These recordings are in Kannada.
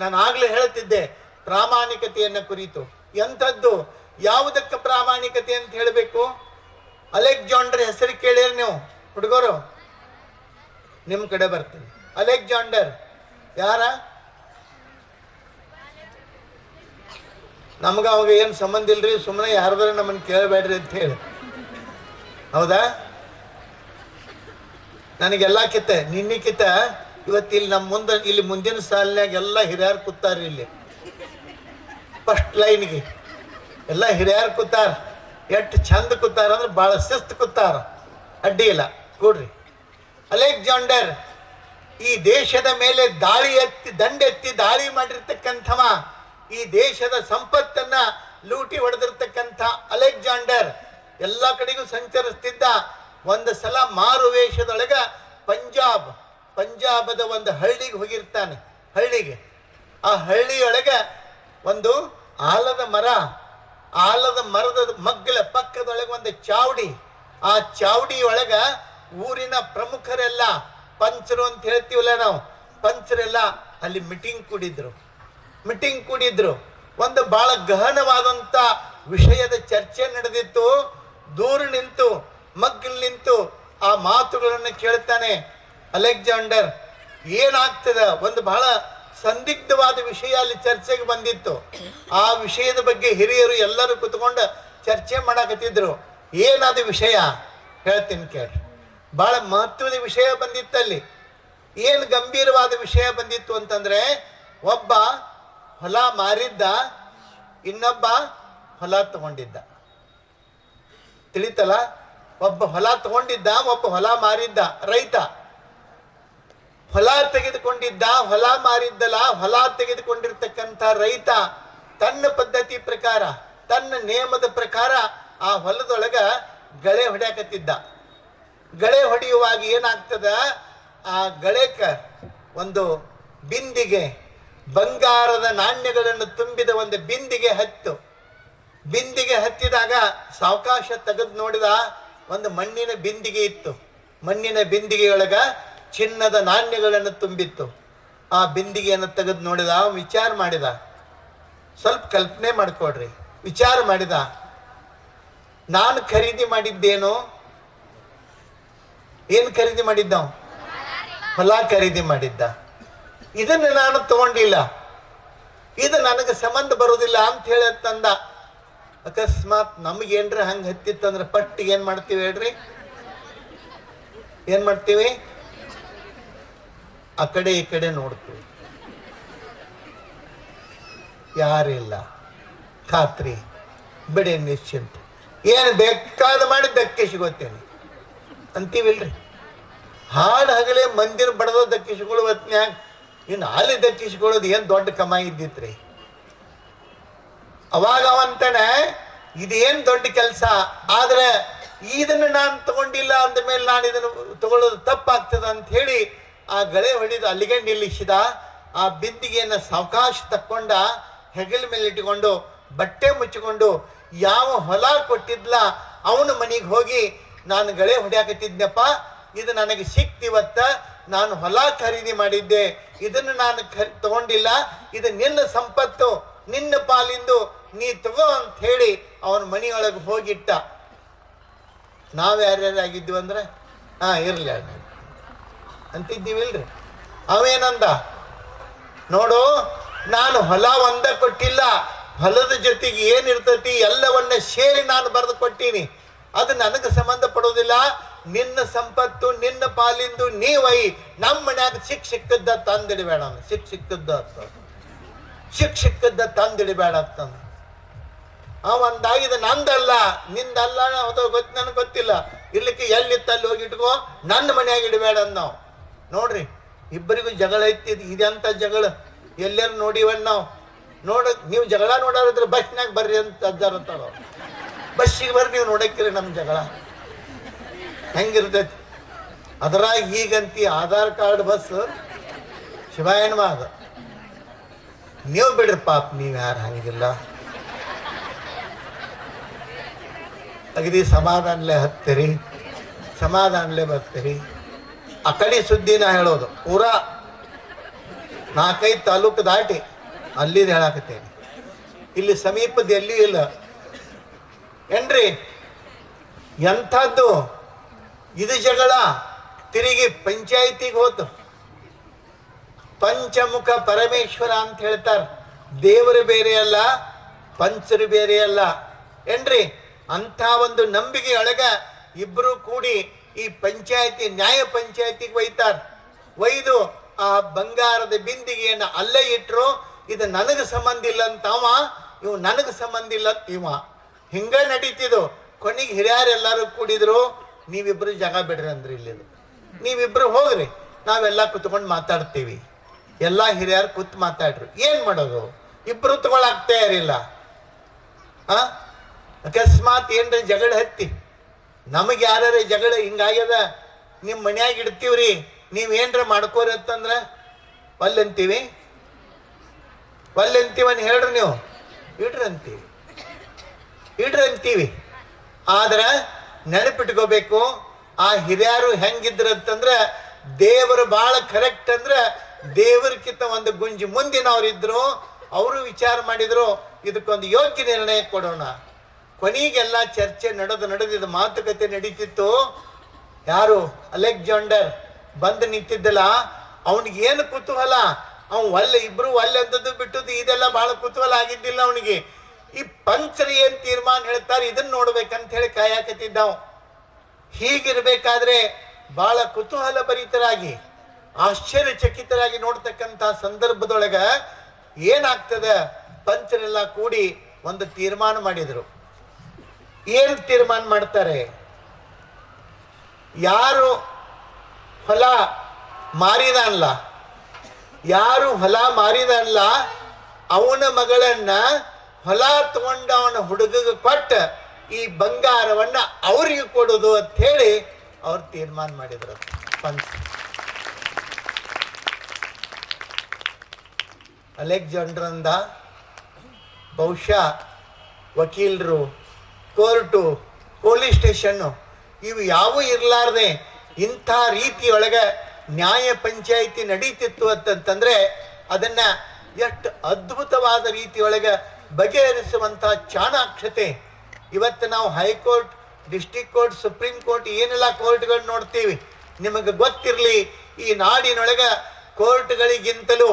ನಾನು ಆಗ್ಲೇ ಹೇಳ್ತಿದ್ದೆ, ಪ್ರಾಮಾಣಿಕತೆಯನ್ನ ಕುರಿತು. ಎಂಥದ್ದು? ಯಾವುದಕ್ಕೆ ಪ್ರಾಮಾಣಿಕತೆ ಅಂತ ಹೇಳಬೇಕು? ಅಲೆಕ್ಸಾಂಡರ್ ಹೆಸರು ಕೇಳಿರಿ ನೀವು, ಹುಡುಗರು. ನಿಮ್ಮ ಕಡೆ ಬರ್ತೀನಿ. ಅಲೆಕ್ಸಾಂಡರ್. ಯಾರ? ನಮ್ಗ ಅವಾಗ ಏನು ಸಂಬಂಧ ಇಲ್ರಿ? ಸುಮ್ಮನೆ ಯಾರ್ದಾರ ನಮ್ಮನ್ನು ಕೇಳಬೇಡ್ರಿ ಅಂತ ಹೇಳಿ. ಹೌದಾ? ನನಗೆಲ್ಲ ಕಿತ್ತ, ನಿನ್ನೆ ಕಿತ್ತ. ಇವತ್ತು ಇಲ್ಲಿ ನಮ್ಮ ಮುಂದೆ, ಇಲ್ಲಿ ಮುಂದಿನ ಸಾಲಿನಾಗ ಎಲ್ಲ ಹಿರಿಯರು ಕೂತಾರ ಇಲ್ಲಿ. ಫಸ್ಟ್ ಲೈನ್ಗೆ ಎಲ್ಲ ಹಿರಿಯರು ಕೂತಾರ. ಎಷ್ಟು ಚಂದ ಕೂತಾರ ಅಂದ್ರೆ ಭಾಳ ಶಿಸ್ತು ಕೂತಾರ. ಅಡ್ಡಿ ಇಲ್ಲ. ಕೂಡ್ರಿ. ಅಲೆಕ್ಸಾಂಡರ್, ಈ ದೇಶದ ಮೇಲೆ ದಾಳಿ ಎತ್ತಿ ದಂಡೆತ್ತಿ ದಾಳಿ ಮಾಡಿರ್ತಕ್ಕಂಥವ, ಈ ದೇಶದ ಸಂಪತ್ತನ್ನ ಲೂಟಿ ಹೊಡೆದಿರ್ತಕ್ಕಂಥ ಅಲೆಕ್ಸಾಂಡರ್ ಎಲ್ಲ ಕಡೆಗೂ ಸಂಚರಿಸ್ತಿದ್ದ. ಒಂದು ಸಲ ಮಾರು ವೇಷದೊಳಗ ಪಂಜಾಬ್ ಪಂಜಾಬದ ಒಂದು ಹಳ್ಳಿಗೆ ಹೋಗಿರ್ತಾನೆ, ಹಳ್ಳಿಗೆ. ಆ ಹಳ್ಳಿಯೊಳಗೆ ಒಂದು ಆಲದ ಮರ, ಆಲದ ಮರದ ಮಗ್ಗಲ ಪಕ್ಕದೊಳಗೆ ಒಂದು ಚಾವಡಿ. ಆ ಚಾವಡಿಯೊಳಗ ಊರಿನ ಪ್ರಮುಖರೆಲ್ಲ ಪಂಚರು ಅಂತ ಹೇಳ್ತೀವಲ್ಲ ನಾವು, ಪಂಚರೆಲ್ಲ ಅಲ್ಲಿ ಮೀಟಿಂಗ್ ಕೂಡಿದ್ರು. ಮೀಟಿಂಗ್ ಕೂಡಿದ್ರು. ಒಂದು ಬಹಳ ಗಹನವಾದಂತ ವಿಷಯದ ಚರ್ಚೆ ನಡೆದಿತ್ತು. ದೂರ ನಿಂತು, ಮಗ್ಗಲ್ ನಿಂತು ಆ ಮಾತುಗಳನ್ನು ಕೇಳ್ತಾನೆ ಅಲೆಕ್ಸಾಂಡರ್, ಏನಾಗ್ತದ? ಒಂದು ಬಹಳ ಸಂದಿಗ್ಧವಾದ ವಿಷಯ ಅಲ್ಲಿ ಚರ್ಚೆಗೆ ಬಂದಿತ್ತು. ಆ ವಿಷಯದ ಬಗ್ಗೆ ಹಿರಿಯರು ಎಲ್ಲರೂ ಕುತ್ಕೊಂಡು ಚರ್ಚೆ ಮಾಡಕತ್ತಿದ್ರು. ಏನಾದ ವಿಷಯ? ಹೇಳ್ತೀನಿ ಕೇಳಿ ಬಹಳ ಮಹತ್ವದ ವಿಷಯ ಬಂದಿತ್ತಲ್ಲಿ ಏನು ಗಂಭೀರವಾದ ವಿಷಯ ಬಂದಿತ್ತು ಅಂತಂದ್ರೆ, ಒಬ್ಬ ಹೊಲ ಮಾರಿದ್ದ, ಇನ್ನೊಬ್ಬ ಹೊಲ ತಗೊಂಡಿದ್ದ. ತಿಳಿತಲ್ಲ? ಒಬ್ಬ ಹೊಲ ತಗೊಂಡಿದ್ದ, ಒಬ್ಬ ಹೊಲ ಮಾರಿದ್ದ ರೈತ. ಹೊಲ ತೆಗೆದುಕೊಂಡಿದ್ದ, ಹೊಲ ಮಾರಿದ್ದಲ್ಲ, ಹೊಲ ತೆಗೆದುಕೊಂಡಿರ್ತಕ್ಕಂಥ ರೈತ ತನ್ನ ಪದ್ಧತಿ ಪ್ರಕಾರ, ತನ್ನ ನಿಯಮದ ಪ್ರಕಾರ ಆ ಹೊಲದೊಳಗ ಗಳೆ ಹೊಡ್ಯಾಕತ್ತಿದ್ದ. ಗಳೆ ಹೊಡೆಯುವಾಗ ಏನಾಗ್ತದ? ಆ ಗಳೆಕ ಒಂದು ಬಿಂದಿಗೆ ಬಂಗಾರದ ನಾಣ್ಯಗಳನ್ನು ತುಂಬಿದ ಒಂದು ಬಿಂದಿಗೆ ಹತ್ತು. ಬಿಂದಿಗೆ ಹತ್ತಿದಾಗ ಸಾವಕಾಶ ತೆಗೆದು ನೋಡಿದ ಒಂದು ಮಣ್ಣಿನ ಬಿಂದಿಗೆ ಇತ್ತು. ಮಣ್ಣಿನ ಬಿಂದಿಗೆಯೊಳಗ ಚಿನ್ನದ ನಾಣ್ಯಗಳನ್ನು ತುಂಬಿತ್ತು. ಆ ಬಿಂದಿಗೆಯನ್ನು ತೆಗೆದು ನೋಡಿದ ವಿಚಾರ ಮಾಡಿದ. ಸ್ವಲ್ಪ ಕಲ್ಪನೆ ಮಾಡಿಕೊಡ್ರಿ ವಿಚಾರ ಮಾಡಿದ. ನಾನು ಖರೀದಿ ಮಾಡಿದ್ದೇನು? ಏನು ಖರೀದಿ ಮಾಡಿದ್ದ? ಹೊಲ ಖರೀದಿ ಮಾಡಿದ್ದ. ಇದನ್ನು ನಾನು ತಗೊಂಡಿಲ್ಲ. ಇದು ನನಗೆ ಸಂಬಂಧ ಬರೋದಿಲ್ಲ ಅಂತ ಹೇಳ ತಂದ ಅಕಸ್ಮಾತ್ ನಮಗೇನ್ರ ಹಂಗೆ ಹತ್ತಿತ್ತಂದ್ರೆ ಪಟ್ಟಿಗೆ ಏನು ಮಾಡ್ತೀವಿ ಹೇಳ್ರಿ? ಏನು ಮಾಡ್ತೀವಿ? ಆ ಕಡೆ ಈ ಕಡೆ ನೋಡ್ತೀವಿ ಯಾರಿಲ್ಲ. ಖಾತ್ರಿ. ಬಿಡಿ ನಿಶ್ಚಿಂತ. ಏನು ಬೇಕಾದ ಮಾಡಿ ದಕ್ಕೆ ಸಿಗೋತೇನೆ ಅಂತೀವಿಲ್ರಿ? ಹಾಡು ಹಗಲೇ ಮಂದಿರ ಬಡದ ದಕ್ಕಿಸ್ಕೊಳ್ಳೋ ಹೊತ್ನ್ಯಾಗ ಇನ್ನು ಅಲ್ಲಿ ದಕ್ಕಿಸ್ಕೊಳ್ಳೋದು ಏನು ದೊಡ್ಡ ಕಮಾಯಿ ಇದ್ದಿತ್ರಿ? ಅವಾಗ ಅವಂತಾನೆ ಇದೇನು ದೊಡ್ಡ ಕೆಲಸ? ಆದ್ರೆ ಇದನ್ನು ನಾನು ತಗೊಂಡಿಲ್ಲ ಅಂದ ಮೇಲೆ ನಾನು ಇದನ್ನು ತಗೊಳ್ಳೋದು ತಪ್ಪಾಗ್ತದ ಅಂತ ಹೇಳಿ ಆ ಗಳೆ ಹೊಡೆದು ಅಲ್ಲಿಗೆ ನಿಲ್ಲಿಸಿದ, ಆ ಬಿಂದಿಗೆಯನ್ನು ಸಾವಕಾಶ ತಕ್ಕೊಂಡ, ಹೆಗಲ ಮೇಲೆ ಇಟ್ಟುಕೊಂಡು, ಬಟ್ಟೆ ಮುಚ್ಚಿಕೊಂಡು, ಯಾವ ಹೊಲ ಕೊಟ್ಟಿದ್ಲ, ಅವನ ಮನೆಗೆ ಹೋಗಿ ನಾನು ಗಳೆ ಹೊಡ್ಯಾಕತ್ತಿದ್ನಪ್ಪ, ಇದು ನನಗೆ ಸಿಕ್ತಿವತ್ತ ನಾನು ಹೊಲ ಖರೀದಿ ಮಾಡಿದ್ದೆ, ಇದನ್ನು ನಾನು ಖರ್, ತಗೊಂಡಿಲ್ಲ, ಇದು ನಿನ್ನ ಸಂಪತ್ತು, ನಿನ್ನ ಪಾಲಿಂದು, ನೀ ತಗೋ ಅಂತ ಹೇಳಿ ಅವನ ಮನೆಯೊಳಗೆ ಹೋಗಿಟ್ಟ. ನಾವು ಯಾರ್ಯಾರಾಗಿದ್ವಿ ಅಂದ್ರೆ? ಹಾ, ಇರಲಿ ಅಂತಿದ್ದೀವಿಲ್ರಿ? ಅವೇನಂದ? ನೋಡು, ನಾನು ಹೊಲ ಒಂದ ಕೊಟ್ಟಿಲ್ಲ, ಹೊಲದ ಜೊತೆಗೆ ಏನಿರ್ತೈತಿ ಎಲ್ಲವನ್ನ ಸೇರಿ ನಾನು ಬರೆದು ಕೊಟ್ಟೀನಿ. ಅದು ನನಗೆ ಸಂಬಂಧ ಪಡೋದಿಲ್ಲ ನಿನ್ನ ಸಂಪತ್ತು, ನಿನ್ನ ಪಾಲಿಂದು ನೀವೈ ನಮ್ಮ ಮನ್ಯಾಗ ಸಿಕ್ ಸಿಕ್ಕದ್ದ ತಂದಿಡಬೇಡ. ಸಿಕ್ ಸಿಕ್ಕದ್ದ ಸಿಕ್ ಸಿಕ್ಕದ್ದ ತಂದಿಡಬೇಡ ಅಂತಂದು ಅವ ನಂದಲ್ಲ, ನಿಂದಲ್ಲ ಅದು ಗೊತ್ತು ನನಗೆ ಗೊತ್ತಿಲ್ಲ. ಇರ್ಲಿಕ್ಕೆ ಎಲ್ಲಿತ್ತು ಅಲ್ಲಿ ಹೋಗಿ ಇಟ್ಕೋ ನನ್ನ ಮನ್ಯಾಗ ಇಡಬೇಡ ನಾವು ನೋಡ್ರಿ, ಇಬ್ಬರಿಗೂ ಜಗಳ ಐತಿ ಇದೆಂತ ಜಗಳ. ಎಲ್ಲರೂ ನೋಡಿವನ್ ನಾವು. ನೋಡ, ನೀವು ಜಗಳ ನೋಡೋರಿದ್ರೆ ಬಸ್ನಾಗ ಬರ್ರಿ ಅಂತ ಅಜ್ಜಾರಂತಾರ ಬಸ್ಸಿಗೆ ಬರ್ರಿ, ನೀವು ನೋಡಕ್ಕಿರಿ ನಮ್ಮ ಜಗಳ. ಹೆಂಗಿರ್ತೈತಿ? ಅದ್ರಾಗ ಈಗಂತಿ ಆಧಾರ್ ಕಾರ್ಡ್ ಬಸ್ ಶಿವಾಯಣ್ಣ ಅದ. ನೀವು ಬಿಡ್ರಿ ಪಾಪ, ನೀವು ಯಾರು ಹಂಗಿಲ್ಲ. ಅಗದಿ ಸಮಾಧಾನಲೆ ಹತ್ತಿರಿ. ಸಮಾಧಾನಲೆ ಬರ್ತೀರಿ. ಆ ಸುದ್ದಿನ ಹೇಳೋದು. ಪೂರಾ ನಾಲ್ಕೈದು ತಾಲೂಕು ದಾಟಿ ಅಲ್ಲಿದು ಹೇಳಾಕತ್ತೇನೆ. ಇಲ್ಲಿ ಸಮೀಪದ ಎಲ್ಲಿ ಇಲ್ಲ. ಏನ್ರಿ? ಎಂಥದ್ದು? ಇದು ಜಗಳ? ತಿರುಗಿ ಪಂಚಾಯಿತಿಗೆ ಹೋತು. ಪಂಚಮುಖ ಪರಮೇಶ್ವರ ಅಂತ ಹೇಳ್ತಾರೆ. ದೇವರು ಬೇರೆ ಅಲ್ಲ, ಪಂಚರು ಬೇರೆ ಅಲ್ಲ. ಏನ್ರಿ? ಅಂಥ ಒಂದು ನಂಬಿಕೆ ಒಳಗ ಇಬ್ರು ಕೂಡಿ ಈ ಪಂಚಾಯತಿ, ನ್ಯಾಯ ಪಂಚಾಯತಿಗೆ ಒಯ್ತಾರೆ. ಒಯ್ದು ಆ ಬಂಗಾರದ ಬಿಂದಿಗೆಯನ್ನು ಅಲ್ಲೇ ಇಟ್ಟರು ಇದು ನನಗೆ ಸಂಬಂಧ ಇಲ್ಲ ಅಂತ ಅವ, ಇವ್ ನನಗೆ ಸಂಬಂಧ ಇಲ್ಲ ಅಂತ ಇವ. ಹಿಂಗ ನಡೀತಿದ್ದು ಕೊನೆಗೆ ಹಿರಿಯರೆಲ್ಲರೂ ಕೂಡಿದ್ರು, ನೀವಿಬ್ರು ಜಾಗ ಬಿಡ್ರಿ ಅಂದ್ರಿ ಇಲ್ಲಿ ನೀವಿಬ್ರು ಹೋಗ್ರಿ, ನಾವೆಲ್ಲ ಕುತ್ಕೊಂಡು ಮಾತಾಡ್ತೀವಿ. ಎಲ್ಲ ಹಿರಿಯರು ಕೂತ್ ಮಾತಾಡ್ರು. ಏನ್ ಮಾಡೋದು? ಇಬ್ರು ತಗೊಳಕ್ ತಯಾರಿಲ್ಲ. ಅಕಸ್ಮಾತ್ ಏನ್ರಿ ಜಗಳ ಹತ್ತಿ? ನಮಗೆ ಯಾರ್ಯಾರ ಜಗಳ ಹಿಂಗಾಗ್ಯದ? ನಿಮ್ಮ ಮನ್ಯಾಗ ಇಡ್ತೀವ್ರಿ, ನೀವ್ ಏನ್ರ ಮಾಡ್ಕೋರಿ ಅಂತಂದ್ರ? ಒಲ್ಲಂತೀವಿ? ಒಲ್ಲಂತೀವನ್ ಹೇಳ್ರಿ ನೀವು? ಇಡ್ರಂತೀವಿ. ಇಡ್ರಂತೀವಿ. ಆದ್ರೆ ಅಂತೀವಿ ಆದ್ರ ನೆನಪಿಟ್ಕೋಬೇಕು, ಆ ಹಿರಿಯರು ಹೆಂಗಿದ್ರು ಅಂತಂದ್ರ, ದೇವರು ಬಹಳ ಕರೆಕ್ಟ್ ಅಂದ್ರ, ದೇವರಕ್ಕಿಂತ ಒಂದು ಗುಂಜಿ ಮುಂದಿನವ್ರಿದ್ರು, ಅವರು ವಿಚಾರ ಮಾಡಿದ್ರು, ಇದಕ್ಕೊಂದು ಯೋಗ್ಯ ನಿರ್ಣಯ ಕೊಡೋಣ. ಕೊನೆಗೆಲ್ಲ ಚರ್ಚೆ ನಡೆದು ನಡೆದಿದ್ದು ಮಾತುಕತೆ ನಡೀತಿತ್ತು. ಯಾರು? ಅಲೆಕ್ಸಾಂಡರ್. ಬಂದು ನಿಂತಿದ್ದಲ್ಲ. ಅವನಿಗೆ ಏನು ಕುತೂಹಲ? ಅವ್ನು ಒಲ್ಲೆ ಇಬ್ರು ಒಲ್ಲೆ ಅಂತದ್ದು ಬಿಟ್ಟದ್ದು, ಇದೆಲ್ಲ ಬಹಳ ಕುತೂಹಲ ಆಗಿದ್ದಿಲ್ಲ ಅವನಿಗೆ. ಈ ಪಂಚರಿ ಏನ್ ತೀರ್ಮಾನ ಹೇಳ್ತಾರೆ ಇದನ್ನ ನೋಡ್ಬೇಕಂತ ಹೇಳಿ ಕಾಯಕತ್ತಿದ್ದಾವ. ಹೀಗಿರ್ಬೇಕಾದ್ರೆ ಬಹಳ ಕುತೂಹಲ ಭರಿತರಾಗಿ, ಆಶ್ಚರ್ಯಚಕಿತರಾಗಿ ನೋಡ್ತಕ್ಕಂಥ ಸಂದರ್ಭದೊಳಗ ಏನಾಗ್ತದೆ? ಪಂಚರೆಲ್ಲ ಕೂಡಿ ಒಂದು ತೀರ್ಮಾನ ಮಾಡಿದ್ರು. ಏನು ತೀರ್ಮಾನ ಮಾಡ್ತಾರೆ? ಯಾರು ಹೊಲ ಮಾರಿದಲ್ಲ ಯಾರು ಹೊಲ ಮಾರಿದಲ್ಲ ಅವನ ಮಗಳನ್ನ ಹೊಲ ತಗೊಂಡ ಅವನ ಹುಡುಗಗೆ ಕೊಟ್ಟ ಈ ಬಂಗಾರವನ್ನ ಅವರಿಗೆ ಕೊಡೋದು ಅಂತ ಹೇಳಿ ಅವ್ರು ತೀರ್ಮಾನ ಮಾಡಿದ್ರು. ಪಂಚ. ಅಲೆಕ್ಸಾಂಡರ್ ಅಂದ ಬಹುಶಃ ವಕೀಲರು ಕೋರ್ಟು, ಪೊಲೀಸ್ ಸ್ಟೇಷನ್ನು, ಇವು ಯಾವೂ ಇರಲಾರ್ದೆ ಇಂಥ ರೀತಿಯೊಳಗೆ ನ್ಯಾಯ ಪಂಚಾಯಿತಿ ನಡೀತಿತ್ತು ಅಂತಂತಂದರೆ ಅದನ್ನು ಎಷ್ಟು ಅದ್ಭುತವಾದ ರೀತಿಯೊಳಗೆ ಬಗೆಹರಿಸುವಂಥ ಚಾಣಾಕ್ಷತೆ. ಇವತ್ತು ನಾವು high court district court, supreme court ಏನೆಲ್ಲ ಕೋರ್ಟ್ಗಳು ನೋಡ್ತೀವಿ? ನಿಮಗೆ ಗೊತ್ತಿರಲಿ, ಈ ನಾಡಿನೊಳಗೆ ಕೋರ್ಟ್ಗಳಿಗಿಂತಲೂ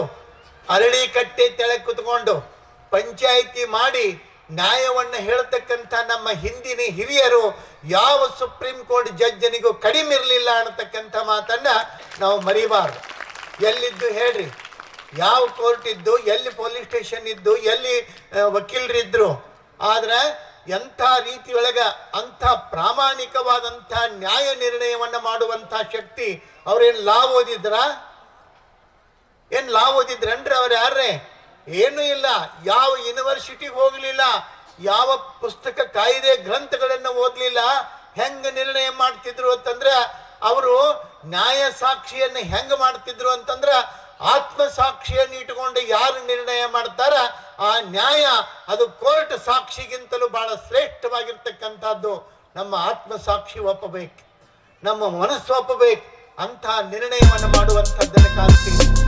ಅರಳಿ ಕಟ್ಟೆ ತೆಳಗೆ ಕುತ್ಕೊಂಡು ಪಂಚಾಯಿತಿ ಮಾಡಿ ನ್ಯಾಯವನ್ನು ಹೇಳ್ತಕ್ಕಂಥ ನಮ್ಮ ಹಿಂದಿನ ಹಿರಿಯರು ಯಾವ ಸುಪ್ರೀಂ ಕೋರ್ಟ್ ಜಡ್ಜನಿಗೂ ಕಡಿಮೆ ಇರಲಿಲ್ಲ ಅನ್ನತಕ್ಕಂಥ ಮಾತನ್ನ ನಾವು ಮರಿಬಾರ್ದು. ಎಲ್ಲಿದ್ದು ಹೇಳ್ರಿ? ಯಾವ ಕೋರ್ಟ್ ಇದ್ದು, ಎಲ್ಲಿ ಪೊಲೀಸ್ ಸ್ಟೇಷನ್ ಇದ್ದು, ಎಲ್ಲಿ ವಕೀಲರಿದ್ದರು ಆದ್ರೆ ಎಂಥ ರೀತಿಯೊಳಗ ಅಂಥ ಪ್ರಾಮಾಣಿಕವಾದಂಥ ನ್ಯಾಯ ನಿರ್ಣಯವನ್ನು ಮಾಡುವಂಥ ಶಕ್ತಿ ಅವ್ರೇನು ಲಾ ಓದಿದ್ರ ಏನ್ ಲಾ ಓದಿದ್ರನ್ರಿ ಅವ್ರು ಯಾರೇ ಏನು ಇಲ್ಲ. ಯಾವ ಯೂನಿವರ್ಸಿಟಿಗೆ ಹೋಗಲಿಲ್ಲ, ಯಾವ ಪುಸ್ತಕ ಕಾಯ್ದೆ ಗ್ರಂಥಗಳನ್ನ ಓದಲಿಲ್ಲ, ಹೆಂಗೆ ನಿರ್ಣಯ ಮಾಡ್ತಿದ್ರು ಅಂತಂದ್ರ, ಅವರು ನ್ಯಾಯ ಸಾಕ್ಷಿಯನ್ನ ಹೆಂಗೆ ಮಾಡ್ತಿದ್ರು ಅಂತಂದ್ರ ಆತ್ಮ ಸಾಕ್ಷಿಯನ್ನು ಇಟ್ಕೊಂಡು ಯಾರು ನಿರ್ಣಯ ಮಾಡ್ತಾರ, ಆ ನ್ಯಾಯ ಅದು ಕೋರ್ಟ್ ಸಾಕ್ಷಿಗಿಂತಲೂ ಬಹಳ ಶ್ರೇಷ್ಠವಾಗಿರ್ತಕ್ಕಂಥದ್ದು. ನಮ್ಮ ಆತ್ಮ ಸಾಕ್ಷಿ ಒಪ್ಪಬೇಕು, ನಮ್ಮ ಮನಸ್ಸು ಒಪ್ಪಬೇಕು ಅಂತಹ ನಿರ್ಣಯವನ್ನು ಮಾಡುವಂಥದ್ದನ್ನು ಕಾಣ್ತೀವಿ.